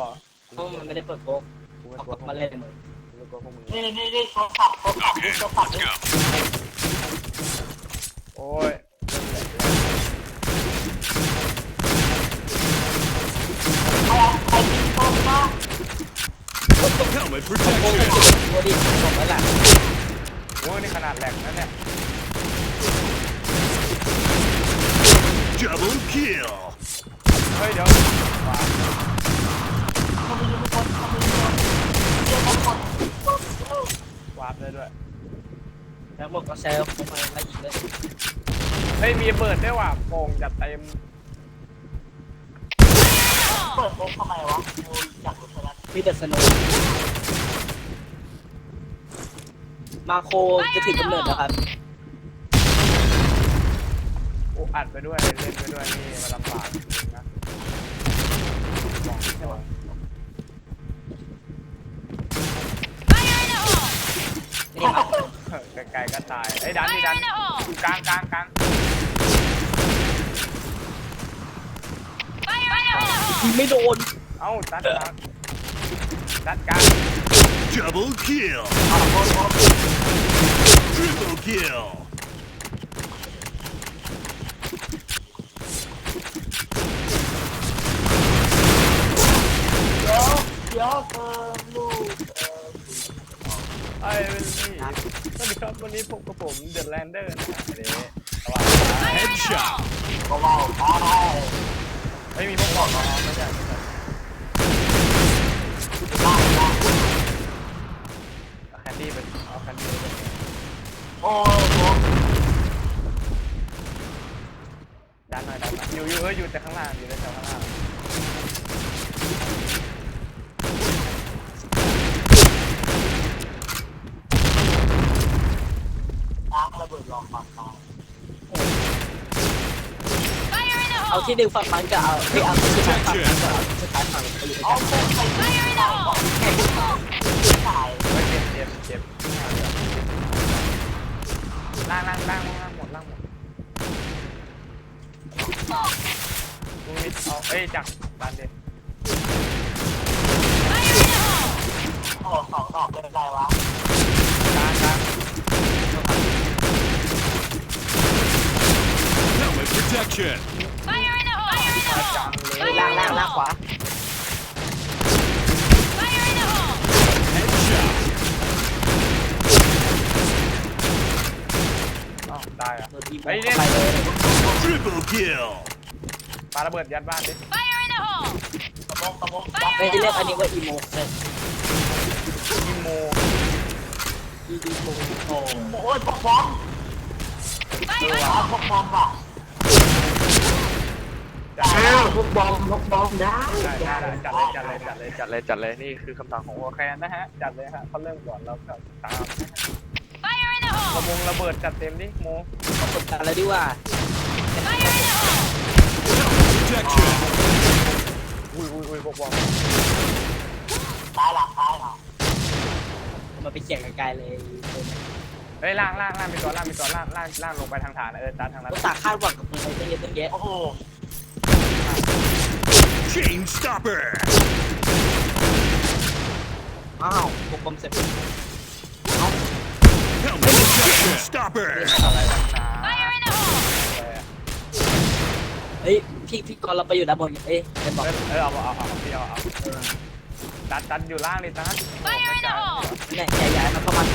บอกเพราะมันไม่ได้เปิดโกงกูไม่เขากลัวกดพวกมามึงเล่นเลยกูไม่กลัวพวกมึงนี่นี่นี่โทรศัพท์โทรศัพท์ดิโทรศัพท์ดิโอ้ยใครใครยิงโทรศัพท์ Helmet โกง protection. ตัวดิบอกไว้แหละโอ้ยนี่ขนาดแหลกนะเนี่ย Double kill. เฮ้ยเดี๋ยววาง ทำไมยิงไม่พ้นทำไมยิงไม่พ้น เรียกไม่พ้นวาร์ปได้ด้วย แล้วหมดก็แซวผมมาไล่ยิงเลยเฮ้ยมีเบิร์ดด้วยว่ะโป่งจัดเต็มเปิดโป๊กทำไมวะกูอยากรู้แค่นั้นมีแต่สนุกมาโคจะถึงกำเนิดแล้วครับ โอ้อัดไปด้วยเล่นไปด้วยนี่มันลำบากจริงๆนะมองไม่ไหวนี่ครับ ไกลๆก็ตายไอ้ยดันดิดันอยู่กลางกลางกลางไม่โดน เอ้าตัดกลางตัดกลาง Double kill. Triple kill. เดี๋ยวเดี๋ยวเติมลูกเออ ไอ้เวนนี่สวัสดีครับวันนี้พบกับผมเดอะแลนเดอร์นะครับเดี๋ยวระวังนะ Headshot. ก็ว่าได้ไม่มีพวกบอกน้องไม่ใช่ไม่ใช่ได้ได้เอาแคนดี้ไปเอาแคนดี้ไปโอ้โอ้ยดันหน่อยดันหน่อยอยู่อยู่เอออยู่แต่ข้างล่างอยู่ในแถวข้างล่าง น้ำระเบิดลองฟังตาย เอาที่ดึงฝั่งมันก็เอาที่เอาที่สุดท้ายฝั่งมันก็เอาที่สุดท้ายฝั่งไปอยู่ด้วยเอากันเส้ไม่ไหนก่อนแข่งสายเฮ้ยเจ็บเจ็บเจ็บล่างล่างล่างล่างหมดล่างหมดดูนิดเอาเอ้ยจักดันดิโอ้สองดอกเป็นไรวะกลางกลาง Helmet protection. จัง ล่างล่างล่างขวาอ้าวได้อะโดนทีมเฮ้ยเนี่ยไปเลย Triple kill. ปาระเบิดยัดบ้านดิกระโปงกระโปงไม่ได้เรียกอันนี้ว่าอีโมเลยอีโมอีดีโมโอ้โอ้ยพวกบอมเอพวกบอม อ้าวพวกบอมพวกบอมได้ได้ได้ได้จัดเลยจัดเลยจัดเลยจัดเลยจัดเลยนี่คือคำสั่งของโอแคนนะฮะจัดเลยฮะเขาเริ่มก่อนแล้วก็ตามนะฮะระมงระเบิดจัดเต็มดิโมประสบการณ์แล้วดีว่า Protection. อุ้ยอุ้ยอุ้ยพวกบอลตายหลังตายหลังมาไปเขียนไกลๆเลยเฮ้ยล่างล่างล่างมีตัวล่างมีตัวล่างล่างล่างลงไปทางฐานนะเออตัดทางนั้น ก็ตาคาดหวังกับมึงไปตั้งเยอะตั้งแยะโอ้โห Chain stopper. อ้าวพวกบอมเสร็จ Helmet protection. Stopper. อะไรต่างๆเฮ้ยพี่พี่กรเราไปอยู่ด้านบนเอ้ยเป็นบอกเออเออเอาเอาเอาเอาพี่เอาเอาตัดตัดอยู่ล่างเลยตัดไม่จ่ายเนี่ยใหญ่ๆมันเข้ามาข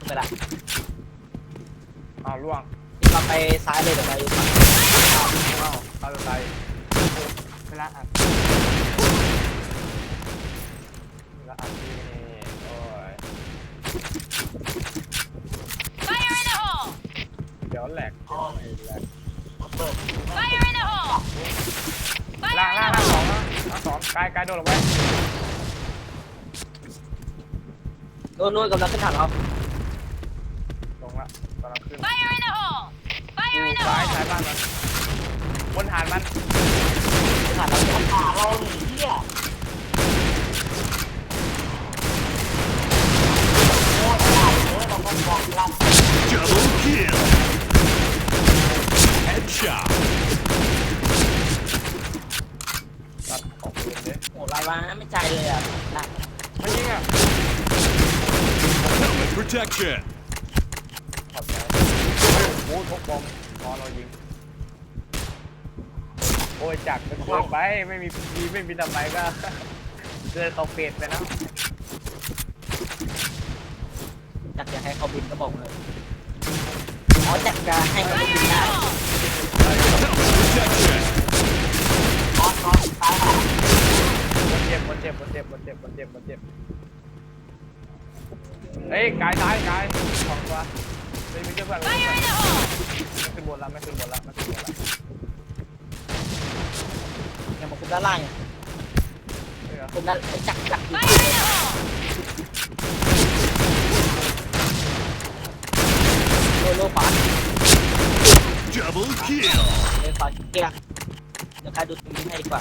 ึ้นไปละเอาล่วงเรา ไปซ้ายเลยเดี๋ยวไปฝั่งเอาเอาอะไรเวลาอัดเวลาอัดนี่โอ้ยเดี๋ยวแหลกเดี๋ยวแหลกเปิดล่างล่างล่างสองล่างสองกายกายโดนลงไปโดนนโน่นกำลังขึ้นฐานเราลงละกำลังขึ้นอยู่ ซ้ายซ้ายบ้านมันบนฐานมันฐานเราขาเราหนีเที่ยโอ้ยอะไรเออเราก็บอมลั่น Double kill. Headshot. Headshot. ตัดของปืนเลยโอ้ไรวะไม่ใจเลยอะนะไม่ยิงอะ Helmet protection. จักรมันเกินไปไม่มีมีไม่มีทำไมก็เกินเขาเฟดไปแล้วจักจะให้เขาบินก็บอกเลยอ๋อจักจะให้เขาบินได้ Helmet protection. ร้อนร้อนตายหาคนเจ็บคนเจ็บคนเจ็บคนเจ็บคนเจ็บคนเจ็บเฮ้ยกายซ้ายกายสองตัวไม่มีเจ้าเพื่อนไม่ขึ้นบนละไม่ขึ้นบนละไม่ขึ้นบนละ ยังมาคุมด้านล่างอะเฮ้ยเหรอคุมด้านไอ้จักจักอยู่โลโลขวา Double kill. เลยขวาเกียร์เดี๋ยวใครดูตรงนี้ให้ดีกว่า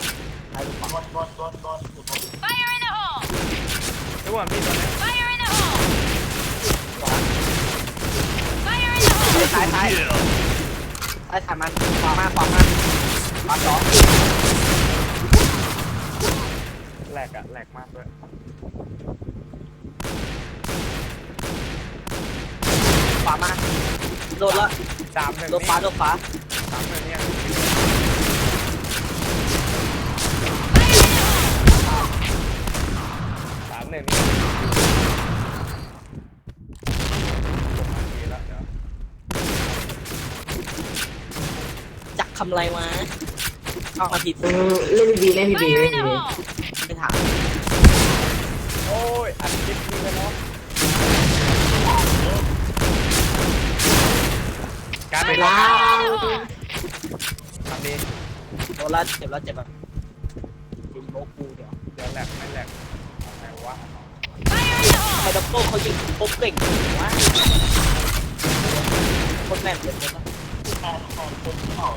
ใครดูขวาโดนโดนโดนโดนอยู่บนทุกคนพี่ตัวนี้ขวาซ้ายซ้าย Kill. ซ้ายถ่ายมันขวามาขวามาขวาสอง แหลกอะแหลกมากด้วยขวามาโดนละสามหนึ่งโดนขวานี่โดนขวาสามหนึ่งเนี่ยสามหนึ่งนี่ผมมาดีแล้วเดี๋ยวจักทำอะไรวะเอามาผิดเออเล่นดีๆเล่นดีๆเล่นดีไปถามโอ้ยอัดคลิปดีเลยเนาะการไปล้าวทำดีโดนละเจ็บละเจ็บแบบยิงโบกูเดี๋ยวเดี๋ยวแหลกไม่แหลกเอาไงวะไฮดับโต้เขายิงปุ๊บเก่งวะคนแม่นเลยนะแทนแทนคนที่ออก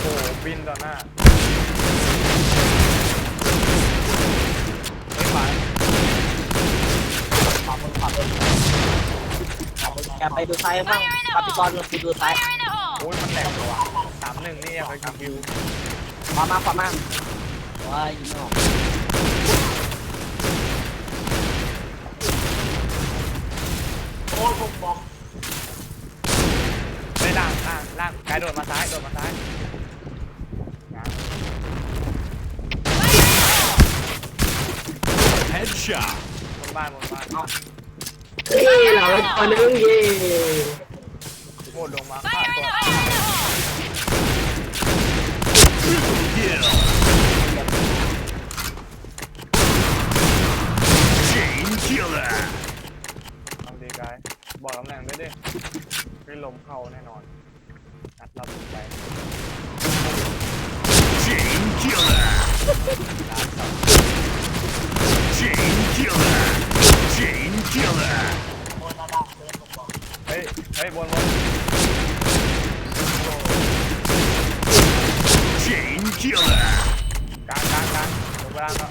โอ้บินต่อหน้า ไม่ผ่าขวาบนขวาบนขวาบนแกไปดูซ้ายบ้างปาปิกรลงไปดูซ้ายโอ้ยมันแหลกเลยว่ะสามหนึ่งนี่ยังไปคิวขวามาขวามาว้ายิงไม่ออกโอ้ยผมบอกไม่ล่างล่างล่างกายโดดมาซ้ายโดดมาซ้าย Headshot. บนบ้านบนบ้านเฮ้ยเราตัวนึงเย่โคตรลงมาฆ่าตัว Triple kill. Chain killer. ทำดีกายบอกตำแหน่งด้วยดิพี่ลมเข้าแน่นอนนัดเราบุกไป Chain killer. ร้านสับ Chain killer. Chain killer. โดนระดับเลยผมบอก เฮ้ยเฮ้ยบนบน Chain killer. กลางกลางกลางลงไปล่างแล้ว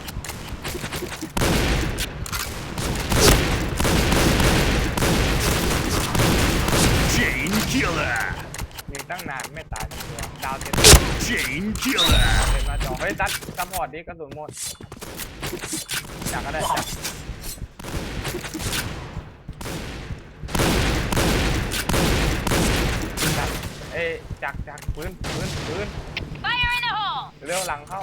Chain killer. ยิงตั้งนานไม่ตายทั้งตัวดาวเต็ม Chain killer. เต็มหน้าจอเฮ้ยตัดซัพพอร์ตดิกระสุนหมดอยากก็ได้จับจับ เอ้ยจักจักปืนปืนปืนเร็วหลังเข้า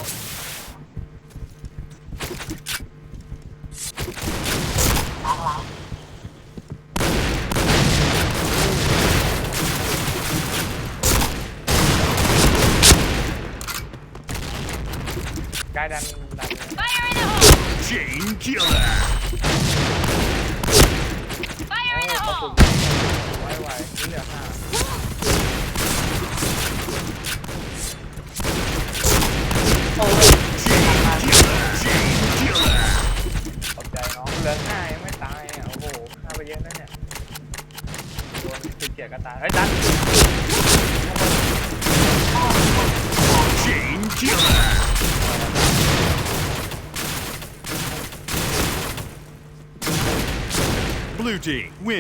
หลังหลังกายดันดันเลย Chain killer. โอ้กระสุนไว้ไว้นี่เหลือห้า โอ้ย Chain killer. Chain killer. ขอบใจน้องเหลือห้ายไม่ตายอะโอ้โหฆ่าไปเยอะนะเนี่ยโดนติดเกียร์ก็ตายเฮ้ยตัน Blue team win.